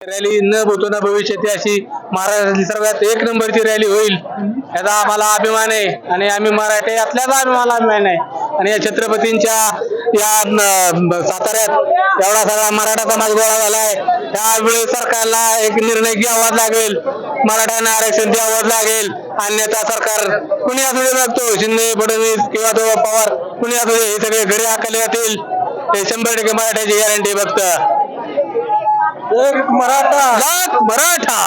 Rally न भूतो न भविष्यती अशी महाराष्ट्रातील सर्वात एक नंबरची रॅली होईल याचा आम्हाला अभिमान आहे. आणि आम्ही मराठी असल्याचा आम्हाला अभिमान आहे. आणि या छत्रपतींच्या या साताऱ्यात एवढा सगळा मराठा समाज गोळा झालाय. त्यावेळी सरकारला एक निर्णय घ्यावाच लागेल. मराठ्यांना आरक्षण द्यावंच लागेल. अन्यथा सरकार कुणी असू दे लागतो शिंदे फडणवीस किंवा तो पवार कुणी असू दे हे सगळे घरी आखले जातील. हे शंभर टक्के मराठ्याची गॅरंटी फक्त. एक मराठा. लाख मराठा.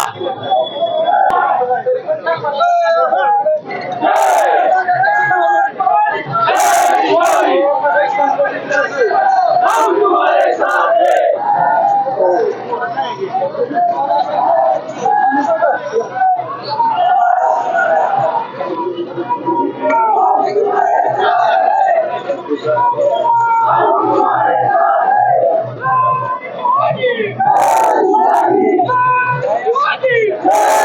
Money!